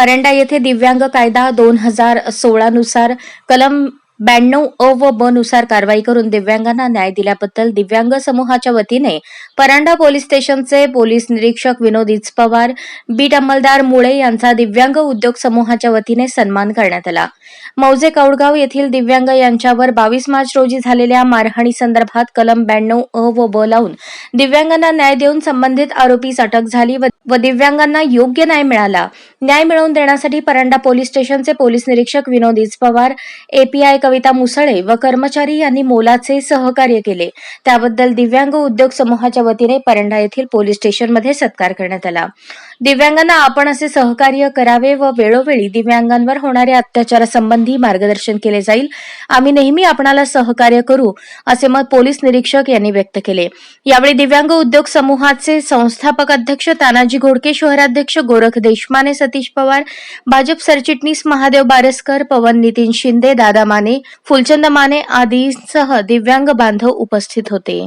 परंडा येथे दिव्यांग कायदा दोन हजार सोळा नुसार कलम ब्याण्णव अ व ब नुसार कारवाई करून दिव्यांगांना न्याय दिल्याबद्दल दिव्यांग समूहाच्या वतीने परांडा पोलीस स्टेशनचे पोलीस निरीक्षक विनोद पवार बीट अंमलदार मुळे यांचा दिव्यांग उद्योग समूहाच्या वतीने सन्मान करण्यात आला. मौजे कौडगाव येथील दिव्यांग यांच्यावर बावीस मार्च रोजी झालेल्या मारहाणी संदर्भात कलम ब्याण्णव अ व ब लावून दिव्यांगांना न्याय देऊन संबंधित आरोपीस अटक झाली व व दिव्यांगांना योग्य न्याय मिळाला. न्याय मिळवून देण्यासाठी परांडा पोलीस स्टेशनचे पोलीस निरीक्षक विनोद पवार एपीआय कविता मुसळे व कर्मचारी यांनी मोलाचे सहकार्य केले. त्याबद्दल दिव्यांग उद्योग समूहाच्या वतीने परंडा येथील पोलीस स्टेशनमध्ये सत्कार करण्यात आला. दिव्यांगांना आपण असे सहकार्य करावे व वेळोवेळी दिव्यांगांवर होणाऱ्या अत्याचारासंबंधी मार्गदर्शन केले जाईल. आम्ही नेहमी आपणाला सहकार्य करू असे मत पोलीस निरीक्षक यांनी व्यक्त केले. यावेळी दिव्यांग उद्योग समूहाचे संस्थापक अध्यक्ष तानाजी घोडके शहराध्यक्ष गोरख देशमाने सतीश पवार भाजप सरचिटणीस महादेव बारसकर पवन नितीन शिंदे दादा माने फुलचंद माने आदींसह दिव्यांग बांधव उपस्थित होते.